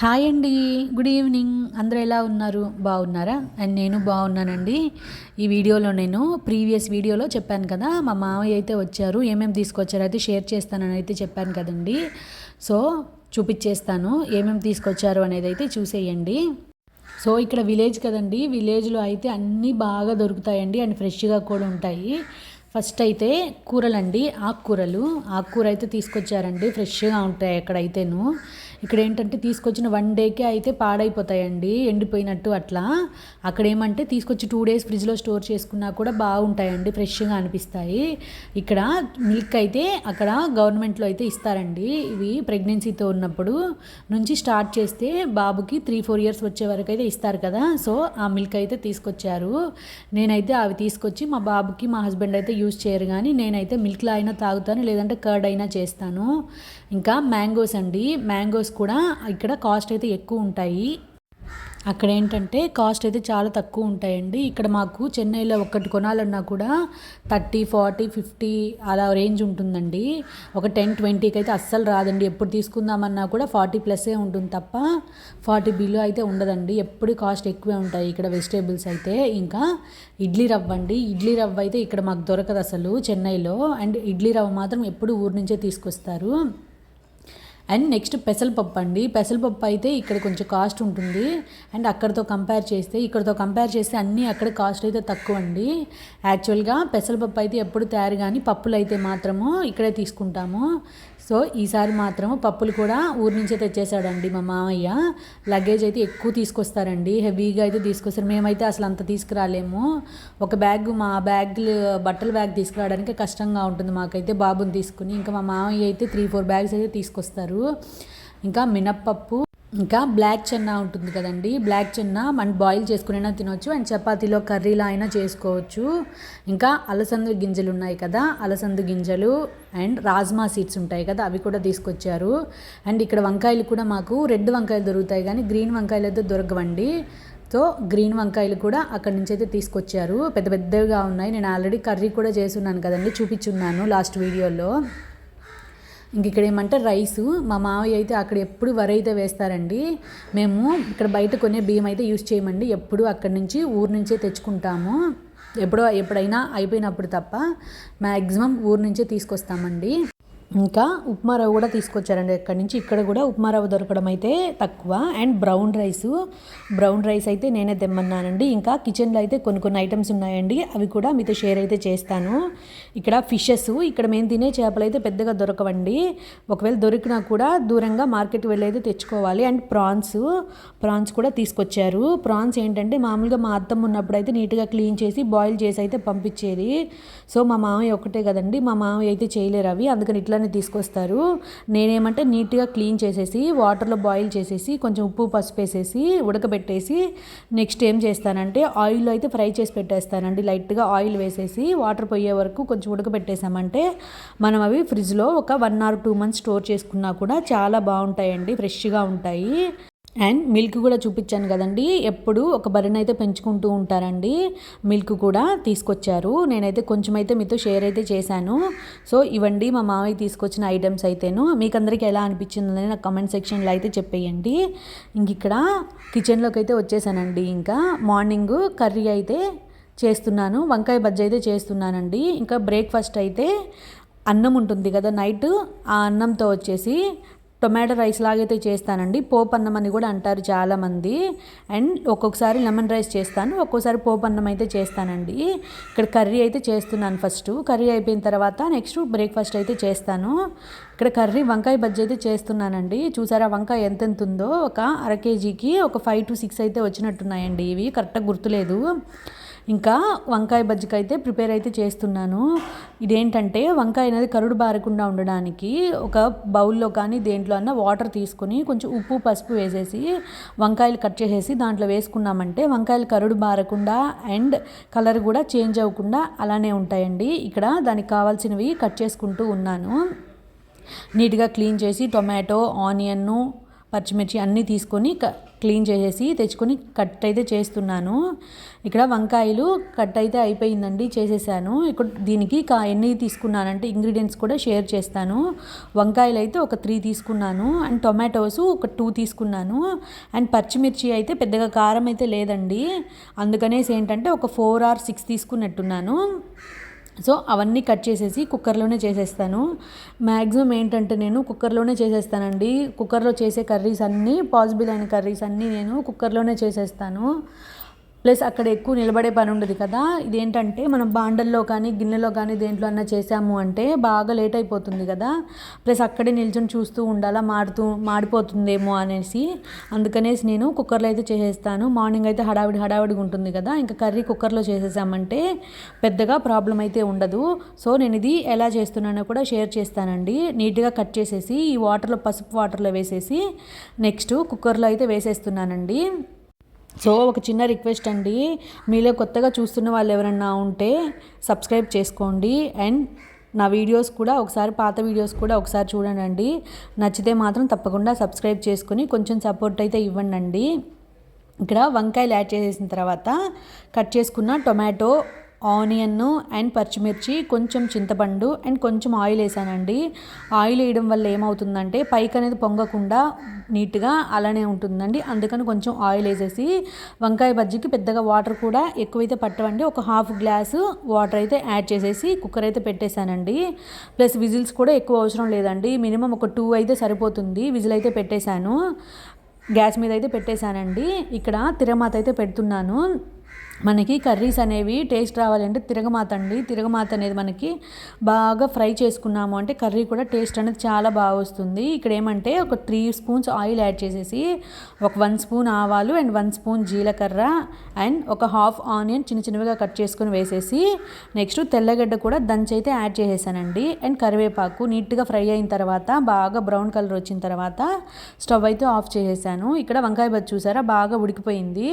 Hi అండి good evening. అందరూ ఎలా ఉన్నారు? బాగున్నారా? అండ్ నేను బాగున్నానండి. ఈ వీడియోలో నేను ప్రీవియస్ వీడియోలో చెప్పాను కదా మా మామయ్య అయితే వచ్చారు ఏమేమి తీసుకొచ్చారో అయితే షేర్ చేస్తానని అయితే చెప్పాను కదండి. సో చూపించేస్తాను ఏమేమి తీసుకొచ్చారు అనేది అయితే చూసేయండి. సో ఇక్కడ విలేజ్ కదండి విలేజ్లో అయితే అన్నీ బాగా దొరుకుతాయండి అండ్ ఫ్రెష్గా కూడా ఉంటాయి. ఫస్ట్ అయితే కూరలండి ఆకుకూరలు. ఆకుకూర అయితే తీసుకొచ్చారండి ఫ్రెష్గా ఉంటాయి ఎక్కడైతేను ఇక్కడ ఏంటంటే తీసుకొచ్చిన వన్ డేకే అయితే పాడైపోతాయండి ఎండిపోయినట్టు అట్లా. అక్కడ ఏమంటే తీసుకొచ్చి టూ డేస్ ఫ్రిడ్జ్లో స్టోర్ చేసుకున్నా కూడా బాగుంటాయండి ఫ్రెష్గా అనిపిస్తాయి. ఇక్కడ మిల్క్ అయితే అక్కడ గవర్నమెంట్లో అయితే ఇస్తారండి. ఇవి ప్రెగ్నెన్సీతో ఉన్నప్పుడు నుంచి స్టార్ట్ చేస్తే బాబుకి త్రీ ఫోర్ ఇయర్స్ వచ్చే వరకు అయితే ఇస్తారు కదా. సో ఆ మిల్క్ అయితే తీసుకొచ్చారు. నేనైతే అవి తీసుకొచ్చి మా బాబుకి మా హస్బెండ్ అయితే యూజ్ చేయరు కానీ నేనైతే మిల్క్లో అయినా తాగుతాను లేదంటే కర్డ్ అయినా చేస్తాను. ఇంకా మ్యాంగోస్ అండి. మ్యాంగోస్ కూడా ఇక్కడ కాస్ట్ అయితే ఎక్కువ ఉంటాయి. అక్కడ ఏంటంటే కాస్ట్ అయితే చాలా తక్కువ ఉంటాయండి. ఇక్కడ మాకు చెన్నైలో ఒక్కటి కొనాలన్నా కూడా థర్టీ ఫార్టీ ఫిఫ్టీ అలా రేంజ్ ఉంటుందండి. ఒక టెన్ ట్వంటీకి అయితే అస్సలు రాదండి. ఎప్పుడు తీసుకుందామన్నా కూడా ఫార్టీ ప్లస్సే ఉంటుంది తప్ప ఫార్టీ బిలో అయితే ఉండదండి. ఎప్పుడు కాస్ట్ ఎక్కువే ఉంటాయి ఇక్కడ వెజిటేబుల్స్ అయితే. ఇంకా ఇడ్లీ రవ్వ అండి. ఇడ్లీ రవ్వ అయితే ఇక్కడ మాకు దొరకదు అసలు చెన్నైలో. అండ్ ఇడ్లీ రవ్వ మాత్రం ఎప్పుడు ఊరు నుంచే తీసుకొస్తారు. అండ్ నెక్స్ట్ పెసరపప్పు అండి. పెసరపప్పు అయితే ఇక్కడ కొంచెం కాస్ట్ ఉంటుంది. అండ్ అక్కడితో కంపేర్ చేస్తే ఇక్కడితో కంపేర్ చేస్తే అన్నీ అక్కడ కాస్ట్ అయితే తక్కువ అండి. యాక్చువల్గా పెసరపప్పు అయితే ఎప్పుడు తయారు కానీ పప్పులు అయితే మాత్రము ఇక్కడే తీసుకుంటాము. సో ఈసారి మాత్రం పప్పులు కూడా ఊరి నుంచే తెచ్చేసాడండి మా మామయ్య. లగేజ్ అయితే ఎక్కువ తీసుకొస్తారండి. హెవీగా అయితే తీసుకొస్తారు. మేమైతే అసలు అంత తీసుకురాలేము. ఒక బ్యాగ్ మా బ్యాగ్లు బట్టల బ్యాగ్ తీసుకురావడానికి కష్టంగా ఉంటుంది మాకైతే బాబుని తీసుకుని. ఇంకా మా మామయ్య అయితే త్రీ ఫోర్ బ్యాగ్స్ అయితే తీసుకొస్తారు. ఇంకా మినప్పప్పు ఇంకా బ్లాక్ చెన్న ఉంటుంది కదండి. బ్లాక్ చెన్న మనం బాయిల్ చేసుకునైనా తినవచ్చు అండ్ చపాతీలో కర్రీలో అయినా చేసుకోవచ్చు. ఇంకా అలసందు గింజలు ఉన్నాయి కదా అలసందు గింజలు అండ్ రాజ్మా సీడ్స్ ఉంటాయి కదా అవి కూడా తీసుకొచ్చారు. అండ్ ఇక్కడ వంకాయలు కూడా మాకు రెడ్ వంకాయలు దొరుకుతాయి కానీ గ్రీన్ వంకాయలు అయితే దొరకవండి. సో గ్రీన్ వంకాయలు కూడా అక్కడి నుంచి అయితే తీసుకొచ్చారు. పెద్ద పెద్దగా ఉన్నాయి. నేను ఆల్రెడీ కర్రీ కూడా చేస్తున్నాను కదండి చూపించున్నాను లాస్ట్ వీడియోలో. ఇంక ఇక్కడ ఏమంటే రైసు. మా మావయ్య అయితే అక్కడ ఎప్పుడు వరి అయితే వేస్తారండి మేము ఇక్కడ బయట కొనే బియ్యం అయితే యూస్ చేయమండి. ఎప్పుడు అక్కడి నుంచి ఊరు నుంచే తెచ్చుకుంటాము. ఎప్పుడో ఎప్పుడైనా అయిపోయినప్పుడు తప్ప మ్యాక్సిమం ఊరు నుంచే తీసుకొస్తామండి. ఇంకా ఉప్మా రవ్వ కూడా తీసుకొచ్చారండి ఎక్కడి నుంచి? ఇక్కడ కూడా ఉప్మా రవ్వ దొరకడం అయితే తక్కువ. And brown rice. Brown rice అయితే నేనే తెమ్మన్నానండి. ఇంకా కిచెన్లో అయితే కొన్ని కొన్ని ఐటమ్స్ ఉన్నాయండి. అవి కూడా మీతో షేర్ అయితే చేస్తాను. ఇక్కడ ఫిషెస్. ఇక్కడ మేము తినే చేపలు అయితే పెద్దగా దొరకవండి. ఒకవేళ దొరికినా కూడా దూరంగా మార్కెట్కి వెళ్ళి అయితే తెచ్చుకోవాలి. And prawns. ప్రాన్స్ కూడా తీసుకొచ్చారు. ప్రాన్స్ ఏంటంటే మామూలుగా మా అత్తమ్మ ఉన్నప్పుడు అయితే నీట్గా క్లీన్ చేసి బాయిల్ చేసి అయితే పంపించేది. సో మా మామయ్య ఒకటే కదండి. మా మామయ్య అయితే చేయలేరు అవి. అందుకని ఇట్లా ఇట్లానే తీసుకొస్తారు. నేనేమంటే నీట్గా క్లీన్ చేసేసి వాటర్లో బాయిల్ చేసేసి కొంచెం ఉప్పు పసుపు వేసేసి ఉడకబెట్టేసి నెక్స్ట్ ఏం చేస్తానంటే ఆయిల్లో అయితే ఫ్రై చేసి పెట్టేస్తానండి. లైట్గా ఆయిల్ వేసేసి వాటర్ పోయే వరకు కొంచెం ఉడకబెట్టేసామంటే మనం అవి ఫ్రిడ్జ్లో ఒక one or two months store చేసుకున్నా కూడా చాలా బాగుంటాయండి ఫ్రెష్గా ఉంటాయి. అండ్ మిల్క్ కూడా చూపించాను కదండి. ఎప్పుడు ఒక బర్రెని అయితే పెంచుకుంటూ ఉంటారండి. మిల్క్ కూడా తీసుకొచ్చారు. నేనైతే కొంచెం అయితే మీతో షేర్ అయితే చేశాను. సో ఇవండి మా మామయ్య తీసుకొచ్చిన ఐటమ్స్ అయితేను. మీకు అందరికీ ఎలా అనిపించిందని నాకు కమెంట్ సెక్షన్లో అయితే చెప్పేయండి. ఇంక ఇక్కడ కిచెన్లోకి అయితే వచ్చేసానండి. ఇంకా మార్నింగ్ కర్రీ అయితే చేస్తున్నాను. వంకాయ బజ్జీ అయితే చేస్తున్నానండి. ఇంకా బ్రేక్ఫాస్ట్ అయితే అన్నం ఉంటుంది కదా నైట్ ఆ అన్నంతో వచ్చేసి టొమాటో రైస్ లాగైతే చేస్తానండి. పోపు అన్నం అని కూడా అంటారు చాలామంది. అండ్ ఒక్కొక్కసారి లెమన్ రైస్ చేస్తాను. ఒక్కోసారి పోపు అన్నం అయితే చేస్తానండి. ఇక్కడ కర్రీ అయితే చేస్తున్నాను ఫస్ట్. కర్రీ అయిపోయిన తర్వాత నెక్స్ట్ బ్రేక్ఫాస్ట్ అయితే చేస్తాను. ఇక్కడ కర్రీ వంకాయ బజ్జీ అయితే చేస్తున్నానండి. చూసారా వంకాయ ఎంతెంత ఉందో ఒక అర కేజీకి ఒక ఫైవ్ టు సిక్స్ అయితే వచ్చినట్టున్నాయండి ఇవి. కరెక్ట్గా గుర్తులేదు. ఇంకా వంకాయ బజ్జికి అయితే ప్రిపేర్ అయితే చేస్తున్నాను. ఇదేంటంటే వంకాయ అనేది కరుడు బారకుండా ఉండడానికి ఒక బౌల్లో కానీ దేంట్లో అన్న వాటర్ తీసుకొని కొంచెం ఉప్పు పసుపు వేసేసి వంకాయలు కట్ చేసేసి దాంట్లో వేసుకున్నామంటే వంకాయలు కరుడు బారకుండా అండ్ కలర్ కూడా చేంజ్ అవ్వకుండా అలానే ఉంటాయండి. ఇక్కడ దానికి కావాల్సినవి కట్ చేసుకుంటూ ఉన్నాను. నీట్గా క్లీన్ చేసి టొమాటో ఆనియన్ను పచ్చిమిర్చి అన్నీ తీసుకొని క్లీన్ చేసేసి తెచ్చుకొని కట్ అయితే చేస్తున్నాను. ఇక్కడ వంకాయలు కట్ అయితే అయిపోయిందండి చేసేసాను. ఇక్కడ దీనికి కా ఎన్ని తీసుకున్నానంటే ఇంగ్రీడియంట్స్ కూడా షేర్ చేస్తాను. వంకాయలు అయితే ఒక త్రీ తీసుకున్నాను అండ్ టొమాటోస్ ఒక టూ తీసుకున్నాను అండ్ పచ్చిమిర్చి అయితే పెద్దగా కారం అయితే లేదండి. అందుకనేసి ఏంటంటే ఒక ఫోర్ ఆర్ సిక్స్ తీసుకున్నట్టున్నాను. సో అవన్నీ కట్ చేసేసి కుక్కర్లోనే చేసేస్తాను. మ్యాక్సిమం ఏంటంటే నేను కుక్కర్లోనే చేసేస్తానండి. కుక్కర్లో చేసే కర్రీస్ అన్నీ పాసిబుల్ అయిన కర్రీస్ అన్నీ నేను కుక్కర్లోనే చేసేస్తాను. ప్లస్ అక్కడ ఎక్కువ నిలబడే పని ఉండదు కదా. ఇదేంటంటే మనం బాండల్లో కానీ గిన్నెలో కానీ దేంట్లో అన్నా చేసాము అంటే బాగా లేట్ అయిపోతుంది కదా. ప్లస్ అక్కడే నిల్చొని చూస్తూ ఉండాలా మాడుతూ మాడిపోతుందేమో అనేసి. అందుకనేసి నేను కుక్కర్లో అయితే చేసేస్తాను. మార్నింగ్ అయితే హడావిడి హడావిడిగా ఉంటుంది కదా. ఇంకా కర్రీ కుక్కర్లో చేసేసామంటే పెద్దగా ప్రాబ్లం అయితే ఉండదు. సో నేను ఇది ఎలా చేస్తున్నానో కూడా షేర్ చేస్తానండి. నీట్గా కట్ చేసేసి ఈ వాటర్లో పసుపు వాటర్లో వేసేసి నెక్స్ట్ కుక్కర్లో అయితే వేసేస్తున్నానండి. సో ఒక చిన్న రిక్వెస్ట్ అండి. మీలో కొత్తగా చూస్తున్న వాళ్ళు ఎవరన్నా ఉంటే సబ్స్క్రైబ్ చేసుకోండి. అండ్ నా వీడియోస్ కూడా ఒకసారి పాత వీడియోస్ కూడా ఒకసారి చూడండి నచ్చితే మాత్రం తప్పకుండా సబ్స్క్రైబ్ చేసుకొని కొంచెం సపోర్ట్ అయితే ఇవ్వండి ఇక్కడ వంకాయలు యాడ్ చేసేసిన తర్వాత కట్ చేసుకున్న టొమాటో ఆనియన్ అండ్ పచ్చిమిర్చి కొంచెం చింతపండు అండ్ కొంచెం ఆయిల్ వేసానండి. ఆయిల్ వేయడం వల్ల ఏమవుతుందంటే పైకి అనేది పొంగకుండా నీట్గా అలానే ఉంటుందండి. అందుకని కొంచెం ఆయిల్ వేసేసి వంకాయ బజ్జీకి పెద్దగా వాటర్ కూడా ఎక్కువైతే పట్టవండి. ఒక హాఫ్ గ్లాసు వాటర్ అయితే యాడ్ చేసేసి కుక్కర్ అయితే పెట్టేశానండి. ప్లస్ విజిల్స్ కూడా ఎక్కువ అవసరం లేదండి. మినిమం ఒక టూ అయితే సరిపోతుంది. విజిల్ అయితే పెట్టేశాను. గ్యాస్ మీద అయితే పెట్టేశానండి. ఇక్కడ తిరమాత అయితే పెడుతున్నాను. మనకి కర్రీస్ అనేవి టేస్ట్ రావాలంటే తిరగమాత అండి. తిరగమాత అనేది మనకి బాగా ఫ్రై చేసుకున్నాము అంటే కర్రీ కూడా టేస్ట్ అనేది చాలా బాగా వస్తుంది. ఇక్కడ ఏమంటే ఒక త్రీ స్పూన్స్ ఆయిల్ యాడ్ చేసేసి ఒక వన్ స్పూన్ ఆవాలు అండ్ వన్ స్పూన్ జీలకర్ర అండ్ ఒక హాఫ్ ఆనియన్ చిన్న చిన్నవిగా కట్ చేసుకొని వేసేసి నెక్స్ట్ తెల్లగడ్డ కూడా దంచి అయితే యాడ్ చేసేసానండి. అండ్ కరివేపాకు నీట్గా ఫ్రై అయిన తర్వాత బాగా బ్రౌన్ కలర్ వచ్చిన తర్వాత స్టవ్ అయితే ఆఫ్ చేసేసాను. ఇక్కడ వంకాయ బజ్జి చూసారా? బాగా ఉడికిపోయింది.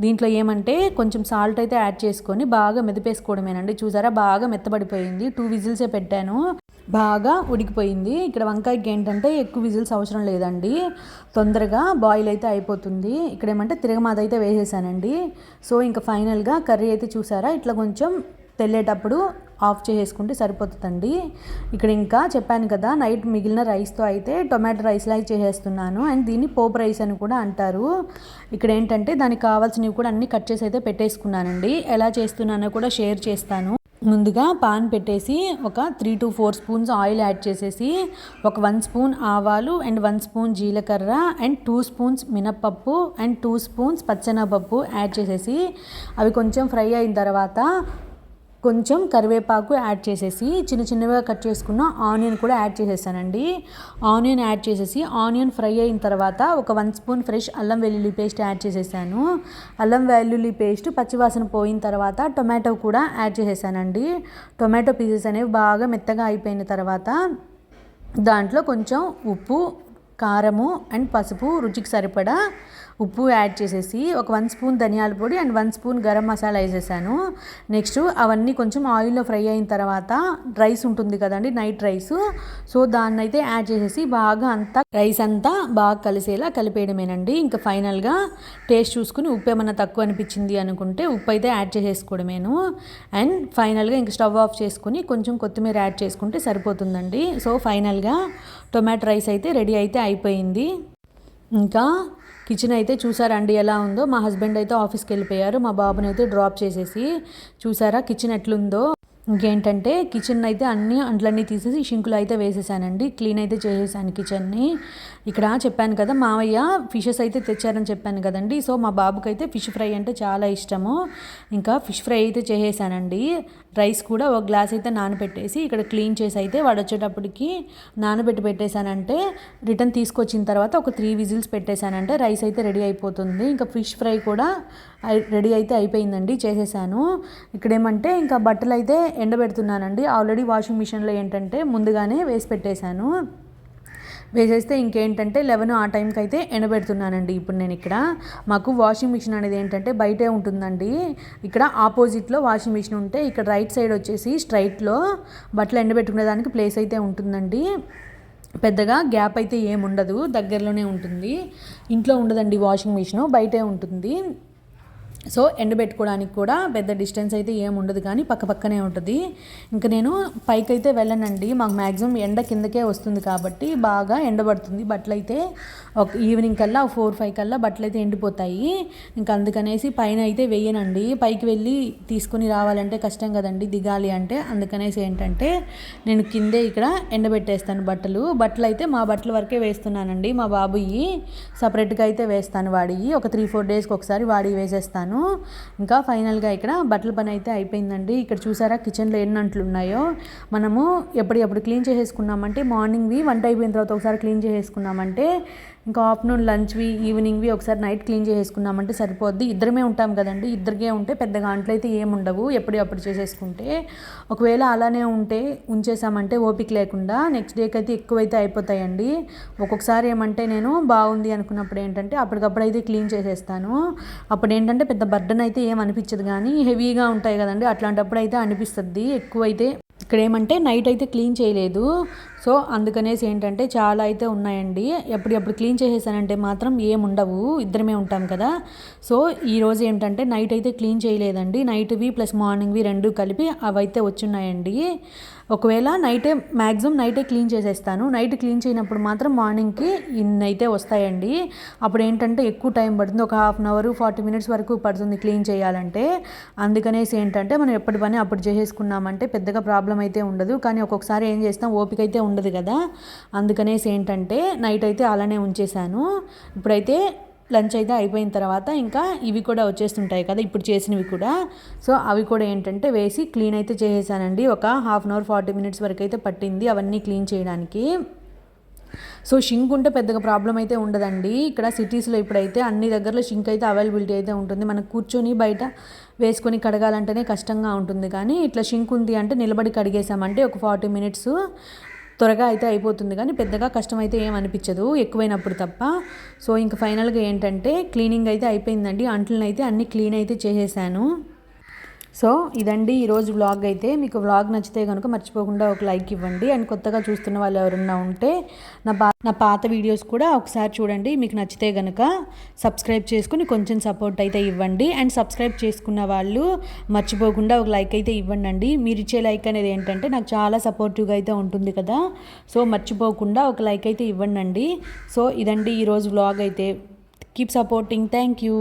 దీంట్లో ఏమంటే కొంచెం సాల్ట్ అయితే యాడ్ చేసుకొని బాగా మెదిపేసుకోవడమేనండి. చూసారా? బాగా మెత్తబడిపోయింది. టూ విజిల్సే పెట్టాను. బాగా ఉడికిపోయింది. ఇక్కడ వంకాయకి ఏంటంటే ఎక్కువ విజిల్స్ అవసరం లేదండి. తొందరగా బాయిల్ అయితే అయిపోతుంది. ఇక్కడ ఏమంటే తిరగమాద అయితే వేసేసానండి. సో ఇంకా ఫైనల్గా కర్రీ అయితే చూసారా? ఇట్లా కొంచెం తెల్లేటప్పుడు ఆఫ్ చేసుకుంటే సరిపోతుందండి. ఇక్కడ ఇంకా చెప్పాను కదా నైట్ మిగిలిన రైస్తో అయితే టొమాటో రైస్ లాగా చేసేస్తున్నాను. అండ్ దీన్ని పోపు రైస్ అని కూడా అంటారు. ఇక్కడ ఏంటంటే దానికి కావాల్సినవి కూడా అన్నీ కట్ చేసి అయితే పెట్టేసుకున్నానండి. ఎలా చేస్తున్నానో కూడా షేర్ చేస్తాను. ముందుగా పాన్ పెట్టేసి ఒక three to four spoons oil add చేసేసి ఒక వన్ స్పూన్ ఆవాలు అండ్ వన్ స్పూన్ జీలకర్ర అండ్ టూ స్పూన్స్ మినప్పప్పు అండ్ టూ స్పూన్స్ పచ్చెనపప్పు యాడ్ చేసేసి అవి కొంచెం ఫ్రై అయిన తర్వాత కొంచెం కరివేపాకు యాడ్ చేసేసి చిన్న చిన్నగా కట్ చేసుకున్న ఆనియన్ కూడా యాడ్ చేసేసానండి. ఆనియన్ యాడ్ చేసేసి ఆనియన్ ఫ్రై అయిన తర్వాత ఒక వన్ స్పూన్ ఫ్రెష్ అల్లం వెల్లుల్లి పేస్ట్ యాడ్ చేసేసాను. అల్లం వెల్లుల్లి పేస్ట్ పచ్చివాసన పోయిన తర్వాత టొమాటో కూడా యాడ్ చేసేసానండి. టొమాటో పీసెస్ అనేవి బాగా మెత్తగా అయిపోయిన తర్వాత దాంట్లో కొంచెం ఉప్పు కారము అండ్ పసుపు రుచికి సరిపడా ఉప్పు యాడ్ చేసేసి ఒక వన్ స్పూన్ ధనియాల పొడి and one spoon garam masala వేసేసాను. నెక్స్ట్ అవన్నీ కొంచెం ఆయిల్లో ఫ్రై అయిన తర్వాత రైస్ ఉంటుంది కదండి నైట్ రైస్. సో దాన్ని అయితే యాడ్ చేసేసి బాగా అంతా రైస్ అంతా బాగా కలిసేలా కలిపేయడమేనండి. ఇంకా ఫైనల్గా టేస్ట్ చూసుకుని ఉప్పు ఏమన్నా తక్కువ అనిపించింది అనుకుంటే ఉప్పు అయితే యాడ్ చేసేసుకోవడమేను. అండ్ ఫైనల్గా ఇంక స్టవ్ ఆఫ్ చేసుకుని కొంచెం కొత్తిమీర యాడ్ చేసుకుంటే సరిపోతుందండి. సో ఫైనల్గా టొమాటో రైస్ అయితే రెడీ అయితే అయిపోయింది. ఇంకా కిచెన్ అయితే చూసారండి ఎలా ఉందో. మా హస్బెండ్ అయితే ఆఫీస్కి వెళ్ళిపోయారు. మా బాబుని అయితే డ్రాప్ చేసేసి చూసారా కిచెన్ ఎట్లుందో. ఇంకేంటంటే కిచెన్ అయితే అన్ని అంట్లన్నీ తీసేసి షింకులు అయితే వేసేసానండి. క్లీన్ అయితే చేసేసాను కిచెన్ని. ఇక్కడ చెప్పాను కదా మావయ్య ఫిషెస్ అయితే తెచ్చారని చెప్పాను కదండి. సో మా బాబుకి అయితే ఫిష్ ఫ్రై అంటే చాలా ఇష్టము. ఇంకా ఫిష్ ఫ్రై అయితే చేసేసానండి. రైస్ కూడా ఒక గ్లాస్ అయితే నానబెట్టేసి ఇక్కడ క్లీన్ చేసి అయితే వాడు వచ్చేటప్పటికి నానబెట్టి పెట్టేశానంటే రిటర్న్ తీసుకొచ్చిన తర్వాత ఒక త్రీ విజిల్స్ పెట్టేశానంటే రైస్ అయితే రెడీ అయిపోతుంది. ఇంకా ఫిష్ ఫ్రై కూడా రెడీ అయితే అయిపోయిందండి చేసేసాను. ఇక్కడ ఏమంటే ఇంకా బట్టలు అయితే ఎండబెడుతున్నానండి. ఆల్రెడీ వాషింగ్ మిషన్లో ఏంటంటే ముందుగానే వేసి పెట్టేశాను. వేసేస్తే ఇంకేంటంటే లెవెన్ ఆ టైంకి అయితే ఎండబెడుతున్నానండి ఇప్పుడు నేను ఇక్కడ మాకు వాషింగ్ మిషన్ అనేది ఏంటంటే బయటే ఉంటుందండి. ఇక్కడ ఆపోజిట్లో వాషింగ్ మిషన్ ఉంటే ఇక్కడ రైట్ సైడ్ వచ్చేసి స్ట్రైట్లో బట్టలు ఎండబెట్టుకునే దానికి ప్లేస్ అయితే ఉంటుందండి. పెద్దగా గ్యాప్ అయితే ఏముండదు దగ్గరలోనే ఉంటుంది. ఇంట్లో ఉండదండి వాషింగ్ మిషన్ బయటే ఉంటుంది. సో ఎండబెట్టుకోవడానికి కూడా పెద్ద డిస్టెన్స్ అయితే ఏమి ఉండదు కానీ పక్క పక్కనే ఉంటుంది. ఇంకా నేను పైకి అయితే వెళ్ళనండి. మాకు మ్యాక్సిమం ఎండ కిందకే వస్తుంది కాబట్టి బాగా ఎండబడుతుంది బట్టలు అయితే ఒక ఈవినింగ్ కల్లా ఫోర్ ఫైవ్ కల్లా బట్టలు అయితే ఎండిపోతాయి. ఇంకా అందుకనేసి పైన అయితే వేయనండి. పైకి వెళ్ళి తీసుకుని రావాలంటే కష్టం కదండి. దిగాలి అంటే అందుకనేసి ఏంటంటే నేను కిందే ఇక్కడ ఎండబెట్టేస్తాను బట్టలు బట్టలు. అయితే మా బట్టల వరకే వేస్తున్నానండి. మా బాబుయి సపరేట్గా అయితే వేస్తాను వాడివి ఒక త్రీ ఫోర్ డేస్కి ఒకసారి వాడి వేసేస్తాను. ఇంకా ఫైనల్గా ఇక్కడ బట్టల పని అయితే అయిపోయిందండి. ఇక్కడ చూసారా కిచెన్లో ఎన్ని అంట్లు ఉన్నాయో. మనము ఎప్పటికప్పుడు క్లీన్ చేసేసుకున్నామంటే మార్నింగ్వి వంట అయిపోయిన తర్వాత ఒకసారి క్లీన్ చేసేసుకున్నామంటే ఇంకా ఆఫ్టర్నూన్ లంచ్వి ఈవినింగ్వి ఒకసారి నైట్ క్లీన్ చేసేసుకున్నామంటే సరిపోద్ది. ఇద్దరమే ఉంటాం కదండి. ఇద్దరికే ఉంటే పెద్దగా అంట్లు అయితే ఏముండవు ఎప్పటికప్పుడు చేసేసుకుంటే. ఒకవేళ అలానే ఉంటే ఉంచేసామంటే ఓపిక లేకుండా నెక్స్ట్ డేకి అయితే ఎక్కువైతే అయిపోతాయండి. ఒక్కొక్కసారి ఏమంటే నేను బాగుంది అనుకున్నప్పుడు ఏంటంటే అప్పటికప్పుడు అయితే క్లీన్ చేసేస్తాను. అప్పుడు ఏంటంటే పెద్ద బర్డన్ అయితే ఏం అనిపించదు కానీ హెవీగా ఉంటాయి కదండి. అట్లాంటప్పుడు అయితే అనిపిస్తుంది. ఎక్కువైతే ఇక్కడ ఏమంటే నైట్ అయితే క్లీన్ చేయలేదు. సో అందుకనేసి ఏంటంటే చాలా అయితే ఉన్నాయండి. ఎప్పుడప్పుడు క్లీన్ చేసేసానంటే మాత్రం ఏం ఉండవు. ఇద్దరమే ఉంటాం కదా. సో ఈరోజు ఏంటంటే నైట్ అయితే క్లీన్ చేయలేదండి. నైట్వి ప్లస్ మార్నింగ్వి రెండు కలిపి అవైతే వచ్చున్నాయండి. ఒకవేళ నైటే మ్యాక్సిమం నైటే క్లీన్ చేసేస్తాను. నైట్ క్లీన్ చేయనప్పుడు మాత్రం మార్నింగ్కి ఇన్ని అయితే వస్తాయండి. అప్పుడు ఏంటంటే ఎక్కువ టైం పడుతుంది. ఒక half an hour forty minutes వరకు పడుతుంది క్లీన్ చేయాలంటే. అందుకనేసి ఏంటంటే మనం ఎప్పటి పని అప్పుడు చేసేసుకున్నామంటే పెద్దగా ప్రాబ్లం అయితే ఉండదు. కానీ ఒక్కొక్కసారి ఏం చేస్తాం ఓపిక అయితే ఉండదు కదా. అందుకనేసి ఏంటంటే నైట్ అయితే అలానే ఉంచేసాను ఇప్పుడైతే లంచ్ అయితే అయిపోయిన తర్వాత ఇంకా ఇవి కూడా వచ్చేస్తుంటాయి కదా ఇప్పుడు చేసినవి కూడా. సో అవి కూడా ఏంటంటే వేసి క్లీన్ అయితే చేసేసానండి. ఒక half an hour forty minutes వరకు అయితే పట్టింది అవన్నీ క్లీన్ చేయడానికి. సో షింక్ ఉంటే పెద్దగా ప్రాబ్లం అయితే ఉండదండి. ఇక్కడ సిటీస్లో ఇప్పుడైతే అన్ని దగ్గరలో షింక్ అయితే అవైలబిలిటీ అయితే ఉంటుంది. మనం కూర్చొని బయట వేసుకొని కడగాలంటేనే కష్టంగా ఉంటుంది. కానీ ఇట్లా షింక్ ఉంది అంటే నిలబడి కడిగేసామంటే ఒక ఫార్టీ మినిట్స్ త్వరగా అయితే అయిపోతుంది. కానీ పెద్దగా కష్టం అయితే ఏం అనిపించదు. ఎక్కువైనప్పుడు తప్ప. సో ఇంక ఫైనల్గా ఏంటంటే క్లీనింగ్ అయితే అయిపోయిందండి. అంట్లను అయితే అన్ని క్లీన్ అయితే చేసేసాను. సో ఇదండి ఈరోజు వ్లాగ్ అయితే. మీకు వ్లాగ్ నచ్చితే కనుక మర్చిపోకుండా ఒక లైక్ ఇవ్వండి. అండ్ కొత్తగా చూస్తున్న వాళ్ళు ఎవరన్నా ఉంటే నా పా నా పాత వీడియోస్ కూడా ఒకసారి చూడండి. మీకు నచ్చితే కనుక సబ్స్క్రైబ్ చేసుకుని కొంచెం సపోర్ట్ అయితే ఇవ్వండి. అండ్ సబ్స్క్రైబ్ చేసుకున్న వాళ్ళు మర్చిపోకుండా ఒక లైక్ అయితే ఇవ్వండి అండి మీరు ఇచ్చే లైక్ అనేది ఏంటంటే నాకు చాలా సపోర్టివ్గా అయితే ఉంటుంది కదా. సో మర్చిపోకుండా ఒక లైక్ అయితే ఇవ్వండి అండి సో ఇదండి ఈరోజు వ్లాగ్ అయితే. Keep supporting thank you